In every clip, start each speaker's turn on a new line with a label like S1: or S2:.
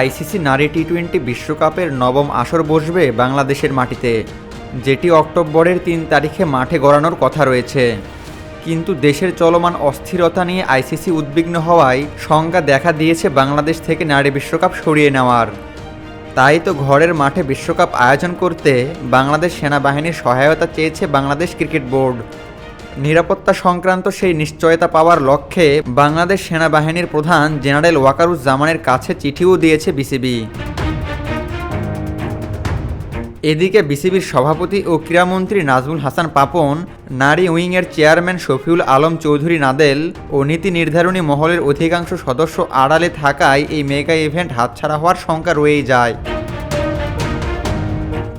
S1: ICC নারী T twenty বিশ্বকাপের নবম আসর বসবে বাংলাদেশের মাটিতে, যেটি অক্টোবরের তিন তারিখে মাঠে গড়ানোর কথা রয়েছে। কিন্তু দেশের চলমান অস্থিরতা নিয়ে আইসিসি উদ্বিগ্ন হওয়ায় সংজ্ঞা দেখা দিয়েছে বাংলাদেশ থেকে নারী বিশ্বকাপ সরিয়ে নেওয়ার। তাই তো ঘরের মাঠে বিশ্বকাপ আয়োজন করতে বাংলাদেশ সেনাবাহিনীর সহায়তা চেয়েছে বাংলাদেশ ক্রিকেট বোর্ড। নিরাপত্তা সংক্রান্ত সেই নিশ্চয়তা পাওয়ার লক্ষ্যে বাংলাদেশ সেনাবাহিনীর প্রধান জেনারেল ওয়াকারুজ্জামানের কাছে চিঠিও দিয়েছে বিসিবি। এদিকে বিসিবির সভাপতি ও ক্রীড়ামন্ত্রী নাজমুল হাসান পাপন, নারী উইংয়ের চেয়ারম্যান শফিউল আলম চৌধুরী নাদেল ও নীতি নির্ধারণী মহলের অধিকাংশ সদস্য আড়ালে থাকায় এই মেগা ইভেন্ট হাতছাড়া হওয়ার শঙ্কা রয়েই যায়।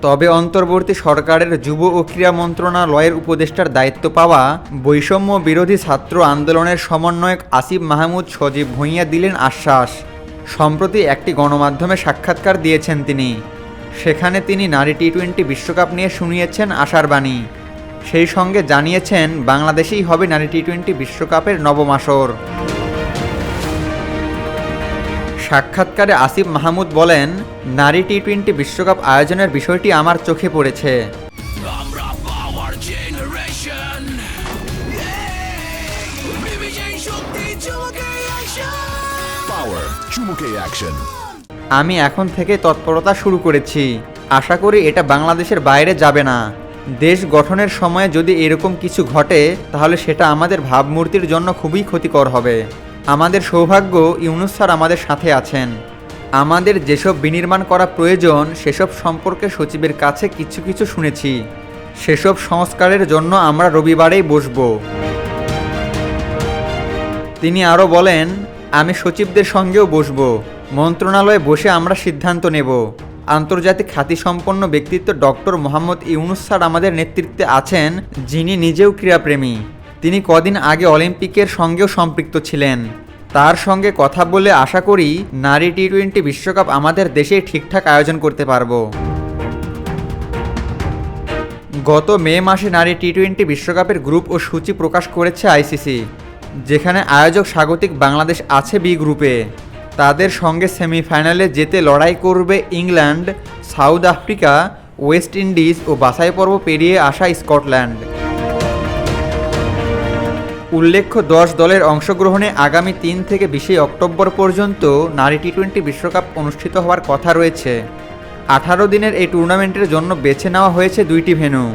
S1: তবে অন্তর্বর্তী সরকারের যুব ও ক্রীড়া মন্ত্রণালয়ের উপদেষ্টার দায়িত্ব পাওয়া বৈষম্য বিরোধী ছাত্র আন্দোলনের সমন্বয়ক আসিফ মাহমুদ সজীব ভূঁইয়া দিলেন আশ্বাস। সম্প্রতি একটি গণমাধ্যমে সাক্ষাৎকার দিয়েছেন তিনি। সেখানে তিনি নারী টি টোয়েন্টি বিশ্বকাপ নিয়ে শুনিয়েছেন আশার বাণী সেই সঙ্গে জানিয়েছেন, বাংলাদেশেই হবে নারী টি টোয়েন্টি বিশ্বকাপের নবম আসর সাক্ষাৎকারে আসিফ মাহমুদ বলেন নারী টি টোয়েন্টি বিশ্বকাপ আয়োজনের বিষয়টি আমার চোখে পড়েছে। আমি এখন থেকে তৎপরতা শুরু করেছি। আশা করি এটা বাংলাদেশের বাইরে যাবে না। দেশ গঠনের সময় যদি এরকম কিছু ঘটে তাহলে সেটা আমাদের ভাবমূর্তির জন্য খুবই ক্ষতিকর হবে। আমাদের সৌভাগ্য ইউনুস স্যার আমাদের সাথে আছেন। আমাদের যেসব বিনির্মাণ করা প্রয়োজন, সেসব সম্পর্কে সচিবের কাছে কিছু কিছু শুনেছি। সেসব সংস্কারের জন্য আমরা রবিবারেই বসবো। তিনি আরও বলেন, আমি সচিবদের সঙ্গেও বসবো। মন্ত্রণালয়ে বসে আমরা সিদ্ধান্ত নেব। আন্তর্জাতিক খ্যাতিসম্পন্ন ব্যক্তিত্ব ডক্টর মোহাম্মদ ইউনুস স্যার আমাদের নেতৃত্বে আছেন, যিনি নিজেও ক্রীড়াপ্রেমী। তিনি কদিন আগে অলিম্পিকের সঙ্গেও সম্পৃক্ত ছিলেন। তার সঙ্গে কথা বলে আশা করি নারী টি টোয়েন্টি বিশ্বকাপ আমাদের দেশে ঠিকঠাক আয়োজন করতে পারব। গত মে মাসে নারী টি টোয়েন্টি বিশ্বকাপের গ্রুপ ও সূচি প্রকাশ করেছে আইসিসি যেখানে আয়োজক স্বাগতিক বাংলাদেশ আছে বি গ্রুপে। তাদের সঙ্গে সেমিফাইনালে যেতে লড়াই করবে England, South Africa, West Indies ও বাছাই পর্ব পেরিয়ে আসা স্কটল্যান্ড। উল্লেখ্য, দশ দলের অংশগ্রহণে আগামী তিন থেকে বিশে অক্টোবর পর্যন্ত নারী টি টোয়েন্টি বিশ্বকাপ অনুষ্ঠিত হওয়ার কথা রয়েছে। আঠারো দিনের এই টুর্নামেন্টের জন্য বেছে নেওয়া হয়েছে দুইটি ভেন্যু।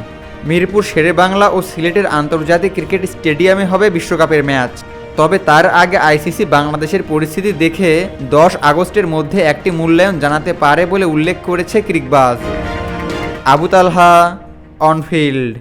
S1: মিরপুর শেরেবাংলা ও সিলেটের আন্তর্জাতিক ক্রিকেট স্টেডিয়ামে হবে বিশ্বকাপের ম্যাচ। তবে তার আগে আইসিসি বাংলাদেশের পরিস্থিতি দেখে দশ আগস্টের মধ্যে একটি মূল্যায়ন জানাতে পারে বলে উল্লেখ করেছে ক্রিকবাজ। আবু তালহা অনফিল্ড।